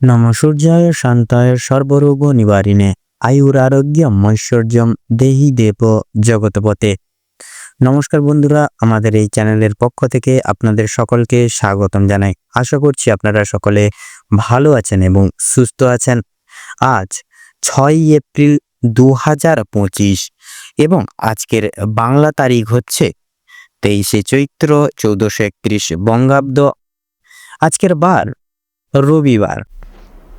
নম সূর্যায় শান্তায় সর্বরোগ নিবারিণে আয়ুরারোগ্যম ঐশ্বর্যম দেহি দেব জগৎপতে নমস্কার বন্ধুরা, আমাদের এই চ্যানেলের পক্ষ থেকে আপনাদের সকলকে স্বাগতম জানাই। আশা করছি আপনারা সকলে ভালো আছেন এবং সুস্থ আছেন। আজ ছয় এপ্রিল দু হাজার পঁচিশ এবং আজকের বাংলা তারিখ হচ্ছে তেইশে চৈত্র চৌদ্দশো একত্রিশ বঙ্গাব্দ। আজকের বার রবিবার।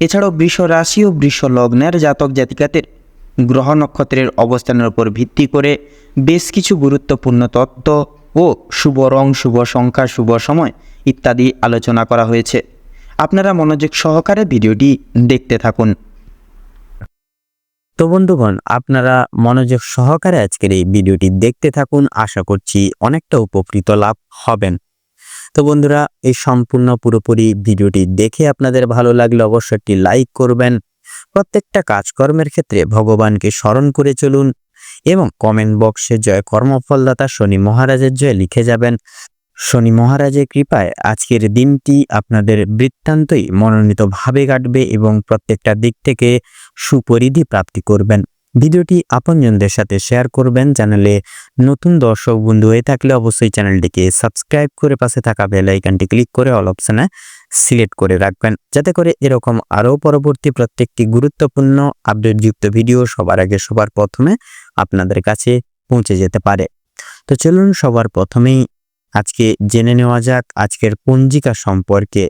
এছাড়াও বৃষ রাশি ও বৃষ লগ্নের জাতক জাতিকাদের গ্রহ নক্ষত্রের অবস্থানের উপর ভিত্তি করে বেশ কিছু গুরুত্বপূর্ণ তত্ত্ব ও শুভ রং, শুভ সংখ্যা, শুভ সময় ইত্যাদি আলোচনা করা হয়েছে। আপনারা মনোযোগ সহকারে ভিডিওটি দেখতে থাকুন। তো বন্ধুগণ, আপনারা মনোযোগ সহকারে আজকের এই ভিডিওটি দেখতে থাকুন। আশা করছি অনেকটা উপকৃত লাভ হবেন। তো বন্ধুরা, এই সম্পূর্ণ পুরোপুরি ভিডিওটি দেখে আপনাদের ভালো লাগলে অবশ্যই একটি লাইক করবেন। প্রত্যেকটা কাজকর্মের ক্ষেত্রে ভগবানকে স্মরণ করে চলুন এবং কমেন্ট বক্সে জয় কর্মফলদাতা শনি মহারাজের জয় লিখে যাবেন। শনি মহারাজের কৃপায় আজকের দিনটি আপনাদের বৃত্তান্তই মনোনীতভাবে কাটবে এবং প্রত্যেকটা দিক থেকে সুপরিধি প্রাপ্তি করবেন। ভিডিওটি আপনজনদের সাথে শেয়ার করবেন চ্যানেলে নতুন দর্শক বন্ধু হয়ে থাকলে অবশ্যই চ্যানেলটিকে সাবস্ক্রাইব করে পাশে থাকা বেল আইকনটি ক্লিক করে অল অপশনে সিলেক্ট করে রাখবেন। যাতে করে এরকম আরও পরবর্তী প্রত্যেকটি গুরুত্বপূর্ণ আপডেটযুক্ত ভিডিও সবার আগে সবার প্রথমে আপনাদের কাছে পৌঁছে যেতে পারে। তো চলুন সবার প্রথমেই আজকে জেনে নেওয়া যাক আজকের পঞ্জিকা সম্পর্কে।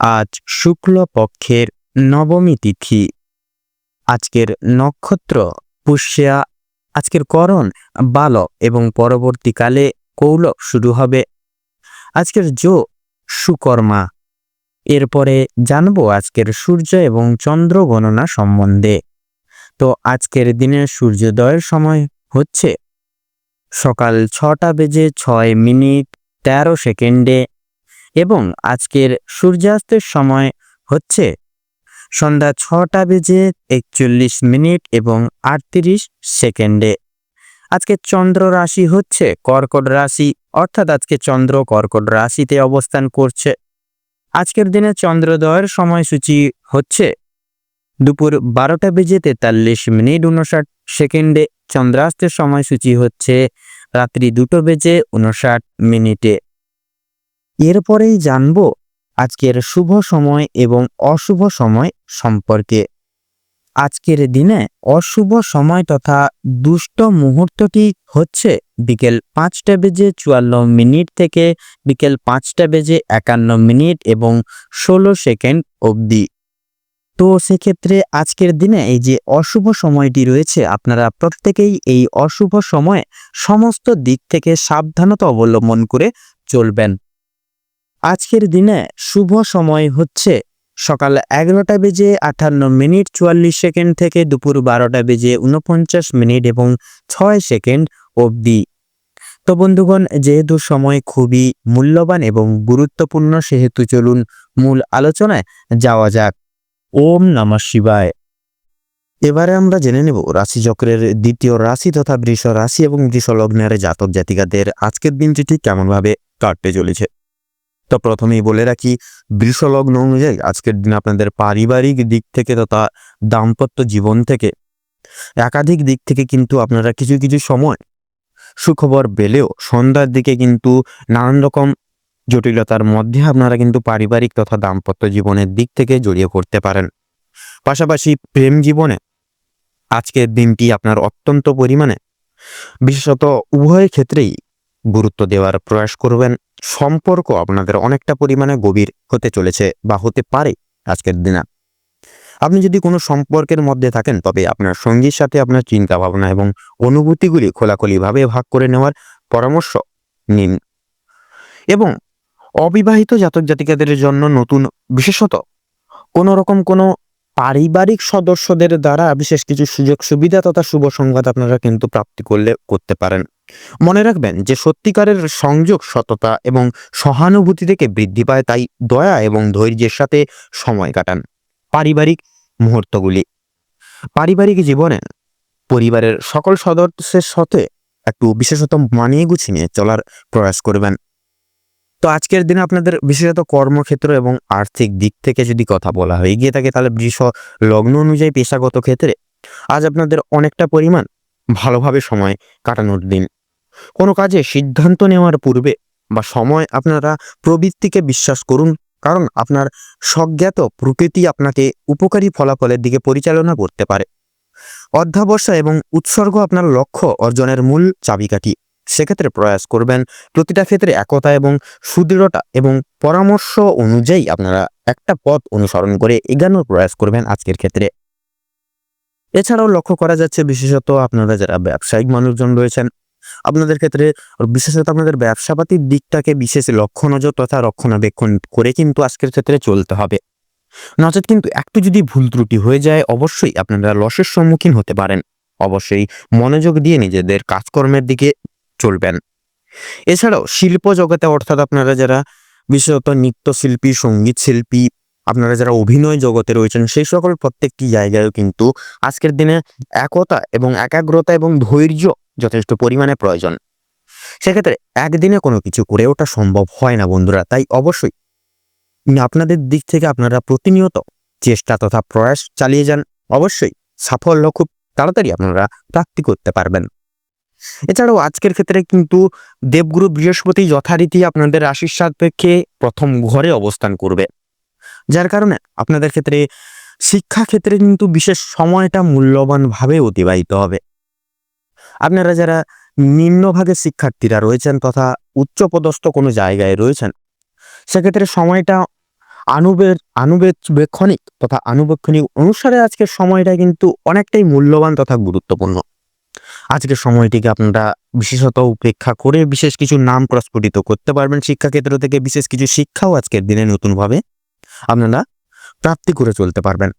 আজ শুক্ল পক্ষের নবমী তিথি। আজকের নক্ষত্র, পুষ্যা, আজকের করণ বাল এবং পরবর্তীকালে কৌলক শুরু হবে। আজকের জো, সুকর্মা। এরপরে জানব আজকের সূর্য এবং চন্দ্র গণনা সম্বন্ধে। তো আজকের দিনের সূর্যোদয়ের সময় হচ্ছে সকাল ছটা বেজে ছয় মিনিট তেরো সেকেন্ডে এবং আজকের সূর্যাস্তের সময় হচ্ছে সন্ধ্যা ছটা বেজে একচল্লিশ মিনিট এবং আটত্রিশ সেকেন্ডে। আজকে চন্দ্র রাশি হচ্ছে কর্কট রাশি, অর্থাৎ আজকে চন্দ্র কর্কট রাশিতে অবস্থান করছে। আজকের দিনে চন্দ্রোদয়ের সময়সূচি হচ্ছে দুপুর বারোটা বেজে তেতাল্লিশ মিনিট উনষাট সেকেন্ডে। চন্দ্রাস্তের সময়সূচি হচ্ছে রাত্রি দুটো বেজে উনষাট মিনিটে। এরপরেই জানব আজকের শুভ সময় এবং অশুভ সময় সম্পর্কে। আজকের দিনে অশুভ সময় তথা দুষ্ট মুহূর্তটি হচ্ছে বিকেল পাঁচটা বেজে চুয়ান্ন মিনিট থেকে বিকেল পাঁচটা বেজে একান্ন মিনিট এবং ষোলো সেকেন্ড অবধি। তো সেক্ষেত্রে আজকের দিনে এই যে অশুভ সময়টি রয়েছে, আপনারা প্রত্যেকেই এই অশুভ সময়ে সমস্ত দিক থেকে সাবধানতা অবলম্বন করে চলবেন। আজকের দিনে শুভ সময় হচ্ছে সকাল এগারোটা বেজে আটান্ন মিনিট চুয়াল্লিশ সেকেন্ড থেকে দুপুর বারোটা বেজে উনপঞ্চাশ মিনিট এবং ছয় সেকেন্ড অবধি। তো বন্ধুগণ, যেহেতু সময় খুবই মূল্যবান এবং গুরুত্বপূর্ণ, সেহেতু চলুন মূল আলোচনায় যাওয়া যাক। ওম নমঃ শিবায়। এবারে আমরা জেনে নেব রাশিচক্রের দ্বিতীয় রাশি তথা বৃষ রাশি এবং বৃষ লগ্নের জাতক জাতিকাদের আজকের দিনটি ঠিক কেমনভাবে কাটতে চলেছে। তো প্রথমেই বলে রাখি, বৃষলগ্ন অনুযায়ী আজকের দিন আপনাদের পারিবারিক দিক থেকে তথা দাম্পত্য জীবন থেকে একাধিক দিক থেকে কিন্তু আপনারা কিছু কিছু সময় সুখবর পেলেও সন্ধ্যার দিকে কিন্তু নানান রকম জটিলতার মধ্যে আপনারা কিন্তু পারিবারিক তথা দাম্পত্য জীবনের দিক থেকে জড়িয়ে পড়তে পারেন। পাশাপাশি প্রেম জীবনে আজকের দিনটি আপনার অত্যন্ত পরিমাণে, বিশেষত উভয় ক্ষেত্রেই গুরুত্ব দেওয়ার প্রয়াস করবেন। সম্পর্ক আপনাদের অনেকটা পরিমাণে গভীর হতে চলেছে বা হতে পারে আজকের দিনে। আপনি যদি কোনো সম্পর্কের মধ্যে থাকেন, তবে আপনার সঙ্গীর সাথে আপনার চিন্তা ভাবনা এবং অনুভূতিগুলি খোলাখুলিভাবে ভাগ করে নেওয়ার পরামর্শ নিন। এবং অবিবাহিত জাতক জাতিকাদের জন্য নতুন, বিশেষত কোনো রকম কোনো পারিবারিক সদস্যদের দ্বারা বিশেষ কিছু সুযোগ সুবিধা তথা শুভ সংবাদ আপনারা কিন্তু প্রাপ্তি করলে করতে পারেন। মনে রাখবেন যে সত্যিকারের সংযোগ সততা এবং সহানুভূতি থেকে বৃদ্ধি পায়, তাই দয়া এবং ধৈর্যের সাথে সময় কাটান। পারিবারিক মুহূর্তগুলি। পারিবারিক জীবনে পরিবারের সকল সদস্যের সাথে একটু বিশেষত মানিয়ে গুছিয়ে চলার প্রয়াস করবেন। তো আজকের দিনে আপনাদের বিশেষত কর্মক্ষেত্র এবং আর্থিক দিক থেকে যদি কথা বলা হয়ে গিয়ে থাকে তাহলে বৃষ লগ্ন অনুযায়ী পেশাগত ক্ষেত্রে আজ আপনাদের অনেকটা পরিমাণ ভালোভাবে সময় কাটানোর দিন। কোনো কাজে সিদ্ধান্ত নেওয়ার পূর্বে বা সময় আপনারা প্রবৃত্তিকে বিশ্বাস করুন, কারণ আপনার স্বজ্ঞাত প্রকৃতি আপনাকে উপকারী ফলাফলের দিকে পরিচালনা করতে পারে। অধ্যাবসা এবং উৎসর্গ আপনার লক্ষ্য অর্জনের মূল চাবিকাঠি। সেক্ষেত্রে প্রয়াস করবেন। প্রতিটা ক্ষেত্রে একতা এবং সুদৃঢ়তা এবং পরামর্শ অনুযায়ী আপনারা একটা পথ অনুসরণ করে এগানোর প্রয়াস করবেন আজকের ক্ষেত্রে। এছাড়াও লক্ষ্য করা যাচ্ছে বিশেষত আপনারা যারা ব্যবসায়িক মানুষজন রয়েছেন, আপনাদের ক্ষেত্রে বিশেষত আপনাদের ব্যবসাপাতির দিকটাকে বিশেষ লক্ষ্য নজর তথা রক্ষণাবেক্ষণ করে কিন্তু আজকের ক্ষেত্রে চলতে হবে। নচেত কিন্তু একটু যদি ভুল ত্রুটি হয়ে যায়, অবশ্যই আপনারা লসের সম্মুখীন হতে পারেন। অবশ্যই মনোযোগ দিয়ে নিজেদের কাজকর্মের দিকে চলবেন। এছাড়াও শিল্প জগতে অর্থাৎ আপনারা যারা বিশেষত নৃত্যশিল্পী সংগীত শিল্পী আপনারা যারা অভিনয় জগতে রয়েছেন, সেই সকল প্রত্যেকটি জায়গায়ও কিন্তু আজকের দিনে একতা এবং একাগ্রতা এবং ধৈর্য যথেষ্ট পরিমাণে প্রয়োজন। সেক্ষেত্রে একদিনে কোনো কিছু করে ওঠা সম্ভব হয় না বন্ধুরা, তাই অবশ্যই আপনাদের দিক থেকে আপনারা প্রতিনিয়ত চেষ্টা তথা প্রয়াস চালিয়ে যান। অবশ্যই সাফল্য খুব তাড়াতাড়ি আপনারা প্রাপ্তি করতে পারবেন। এছাড়াও আজকের ক্ষেত্রে কিন্তু দেবগুরু বৃহস্পতি যথারীতি আপনাদের রাশির সাপেক্ষে প্রথম ঘরে অবস্থান করবে। যার কারণে আপনাদের ক্ষেত্রে শিক্ষা ক্ষেত্রে কিন্তু বিশেষ সময়টা মূল্যবানভাবে অতিবাহিত হবে। আপনারা যারা নিম্নভাগের শিক্ষার্থীরা রয়েছেন তথা উচ্চপদস্থ কোনো জায়গায় রয়েছেন, সেক্ষেত্রে সময়টা আনুবে, আনুবেক্ষণিক তথা আনুবেক্ষণিক অনুসারে আজকের সময়টা কিন্তু অনেকটাই মূল্যবান তথা গুরুত্বপূর্ণ। আজকের সময়টিকে আপনারা বিশেষত উপেক্ষা করে বিশেষ কিছু নাম প্রস্ফুটিত করতে পারবেন শিক্ষাক্ষেত্র থেকে, বিশেষ কিছু শিক্ষাও আজকের দিনে নতুনভাবে আপনারা প্রাপ্তি করে চলতে পারবেন।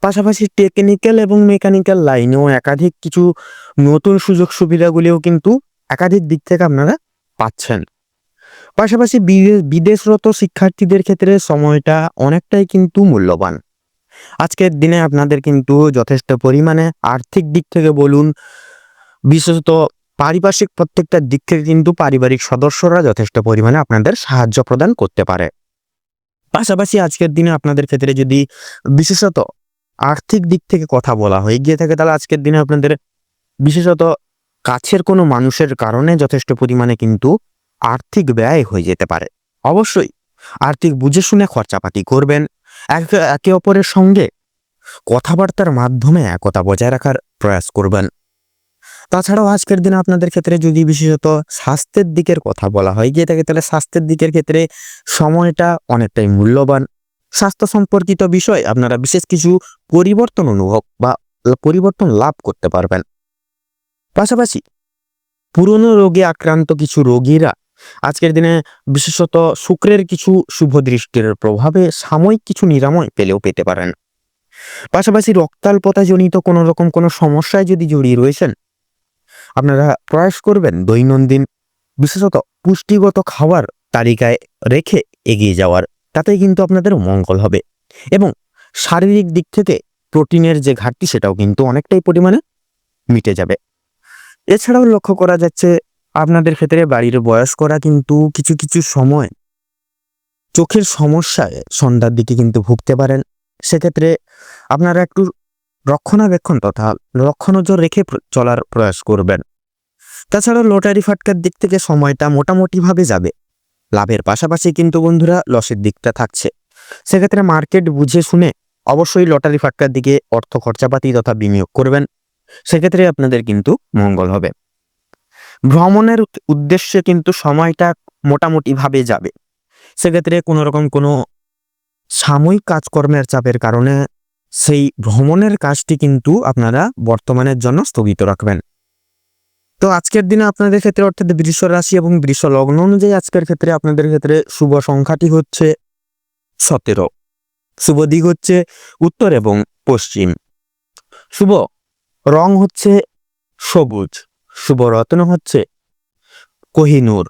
পাশাপাশি টেকনিক্যাল এবং মেকানিক্যাল লাইনেও একাধিক কিছু নতুন সুযোগ সুবিধাগুলিও কিন্তু একাধিক দিক থেকে আপনারা পাচ্ছেন। পাশাপাশি বিদে- বিদেশরত শিক্ষার্থীদের ক্ষেত্রে সময়টা অনেকটাই কিন্তু মূল্যবান। আজকের দিনে আপনাদের কিন্তু যথেষ্ট পরিমাণে আর্থিক দিক থেকে বলুন বিশেষত পারিপার্শ্বিক প্রত্যেকটা দিক থেকে কিন্তু পারিবারিক সদস্যরা যথেষ্ট পরিমাণে আপনাদের সাহায্য প্রদান করতে পারে। পাশাপাশি আজকের দিনে আপনাদের ক্ষেত্রে যদি বিশেষত আর্থিক দিক থেকে কথা বলা হয়ে গিয়ে থাকে, তাহলে আজকের দিনে আপনাদের বিশেষত কাছের কোনো মানুষের কারণে যথেষ্ট পরিমাণে কিন্তু আর্থিক ব্যয় হয়ে যেতে পারে। অবশ্যই আর্থিক বুঝে শুনে খরচাপাতি করবেন, একে একে অপরের সঙ্গে কথাবার্তার মাধ্যমে একতা বজায় রাখার প্রয়াস করবেন। তাছাড়াও আজকের দিনে আপনাদের ক্ষেত্রে যদি বিশেষত স্বাস্থ্যের দিকের কথা বলা হয়, গিয়ে থাকে তাহলে স্বাস্থ্যের দিকের ক্ষেত্রে সময়টা অনেকটাই মূল্যবান। স্বাস্থ্য সম্পর্কিত বিষয় আপনারা বিশেষ কিছু পরিবর্তন অনুভব বা পরিবর্তন লাভ করতে পারবেন। পাশাপাশি পুরনো রোগে আক্রান্ত কিছু রোগীরা আজকের দিনে বিশেষত শুক্রের কিছু শুভ দৃষ্টির প্রভাবে সাময়িক কিছু নিরাময় পেলেও পেতে পারেন। পাশাপাশি রক্তাল্পতাজনিত কোনো রকম কোনো সমস্যায় যদি জড়িয়ে রয়েছেন আপনারা প্রয়াস করবেন দৈনন্দিন বিশেষত পুষ্টিগত খাবার তালিকায় রেখে এগিয়ে যাওয়ার। তাতেই কিন্তু আপনাদের মঙ্গল হবে। এবং শারীরিক দিক থেকে প্রোটিনের যে ঘাটতি, সেটাও কিন্তু অনেকটাই পরিমাণে মিটে যাবে। এছাড়াও লক্ষ্য করা যাচ্ছে, আপনাদের ক্ষেত্রে বাড়ির বয়স্করা কিন্তু কিছু কিছু সময় চোখের সমস্যায় সন্ধ্যার দিকে কিন্তু ভুগতে পারেন। সেক্ষেত্রে আপনারা একটু রক্ষণাবেক্ষণ তথা রক্ষণজোর রেখে চলার প্রয়াস করবেন। তাছাড়া লটারি ফাটকার দিক থেকে সময়টা মোটামুটিভাবে যাবে। লাভের পাশাপাশি কিন্তু বন্ধুরা লসের দিকটা থাকছে। সেক্ষেত্রে মার্কেট বুঝে শুনে অবশ্যই লটারি ফাটকার দিকে অর্থ খরচাপাতি তথা বিনিয়োগ করবেন। সেক্ষেত্রে আপনাদের কিন্তু মঙ্গল হবে। ভ্রমণের উদ্দেশ্যে কিন্তু সময়টা মোটামুটিভাবে যাবে। সেক্ষেত্রে কোনো রকম কোনো সাময়িক কাজকর্মের চাপের কারণে সেই ভ্রমণের কাজটি কিন্তু আপনারা বর্তমানের জন্য স্থগিত রাখবেন। তো আজকের দিনে আপনাদের ক্ষেত্রে অর্থাৎ বৃষ রাশি এবং বৃষ লগ্ন অনুযায়ী আজকের ক্ষেত্রে আপনাদের ক্ষেত্রে শুভ সংখ্যাটি হচ্ছে সতেরো। শুভ দিক হচ্ছে উত্তর এবং পশ্চিম। শুভ রং হচ্ছে সবুজ। শুভ রত্ন হচ্ছে কোহিনূর।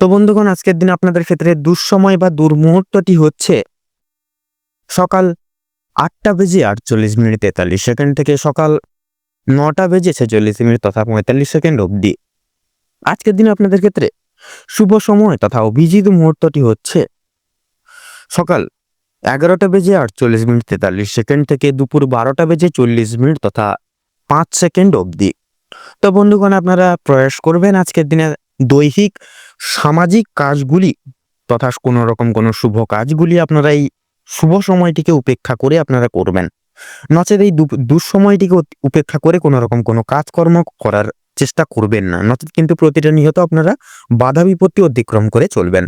তো বন্ধুগণ, আজকের দিনে আপনাদের ক্ষেত্রে দুঃসময় বা দুর্মুহূর্তটি হচ্ছে সকাল আটটা বেজে আটচল্লিশ মিনিট তেতাল্লিশ সেকেন্ড থেকে সকাল নটা বেজে ছেচল্লিশ মিনিট তথা পঁয়তাল্লিশ সেকেন্ড অবধি। আজকের দিনে আপনাদের ক্ষেত্রে শুভ সময় তথা অভিজিৎ মুহূর্তটি হচ্ছে সকাল এগারোটা বেজে আটচল্লিশ মিনিট তেতাল্লিশ সেকেন্ড থেকে দুপুর বারোটা বেজে চল্লিশ মিনিট তথা পাঁচ সেকেন্ড অবধি। তো বন্ধুগণ, আপনারা প্রয়াস করবেন আজকের দিনে দৈহিক, সামাজিক কাজগুলি তথা কোনো রকম কোনো শুভ কাজগুলি আপনারা এই শুভ সময়টিকে উপেক্ষা করে আপনারা করবেন। নচেত এই দুঃসময়টিকে উপেক্ষা করে কোনো রকম কোনো কাজকর্ম করার চেষ্টা করবেন না। নচেত কিন্তু প্রতিটা নিহত আপনারা বাধা বিপত্তি অতিক্রম করে চলবেন।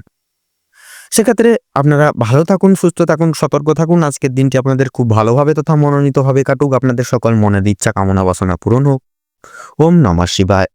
সেক্ষেত্রে আপনারা ভালো থাকুন, সুস্থ থাকুন, সতর্ক থাকুন। আজকের দিনটি আপনাদের খুব ভালোভাবে তথা মনোনীতভাবে কাটুক। আপনাদের সকল মনের ইচ্ছা কামনা বাসনা পূরণ হোক। ওম নমঃ শিবায়।